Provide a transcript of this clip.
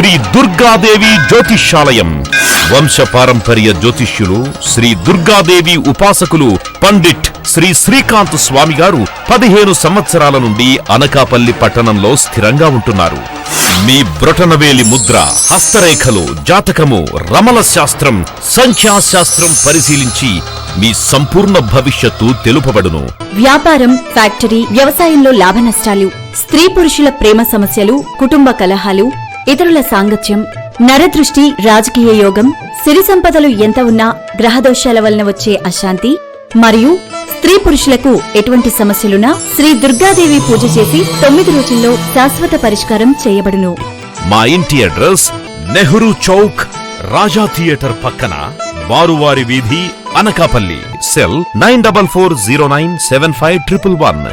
శ్రీ దుర్గాదేవి జ్యోతిష్యాలయం. వంశ పారంపర్య జ్యోతిష్యులు శ్రీ దుర్గాదేవి ఉపాసకులు పండిట్ శ్రీ శ్రీకాంత్ స్వామి గారు పదిహేను సంవత్సరాల నుండి అనకాపల్లి పట్టణంలో స్థిరంగా ఉంటున్నారు. మీ బ్రొటనవేలి ముద్ర హస్తరేఖలు జాతకము రమల శాస్త్రం సంఖ్యాశాస్త్రం పరిశీలించి మీ సంపూర్ణ భవిష్యత్తు తెలుపబడును. వ్యాపారం ఫ్యాక్టరీ వ్యవసాయంలో లాభ నష్టాలు స్త్రీ పురుషుల ప్రేమ సమస్యలు కుటుంబ కలహాలు ఇతరుల సాంగత్యం నరదృష్టి రాజకీయ యోగం సిరి సంపదలు ఎంత ఉన్నా గ్రహదోషాల వలన వచ్చే అశాంతి మరియు స్త్రీ పురుషులకు ఎటువంటి సమస్యలున్నా శ్రీ దుర్గాదేవి పూజ చేసి తొమ్మిది రోజుల్లో శాశ్వత పరిష్కారం చేయబడును. మా ఇంటి అడ్రస్ నెహ్రూ చౌక్ రాజా థియేటర్ పక్కన బారువారి వీధి Anakapalli cell nine double four zero nine seven five triple one.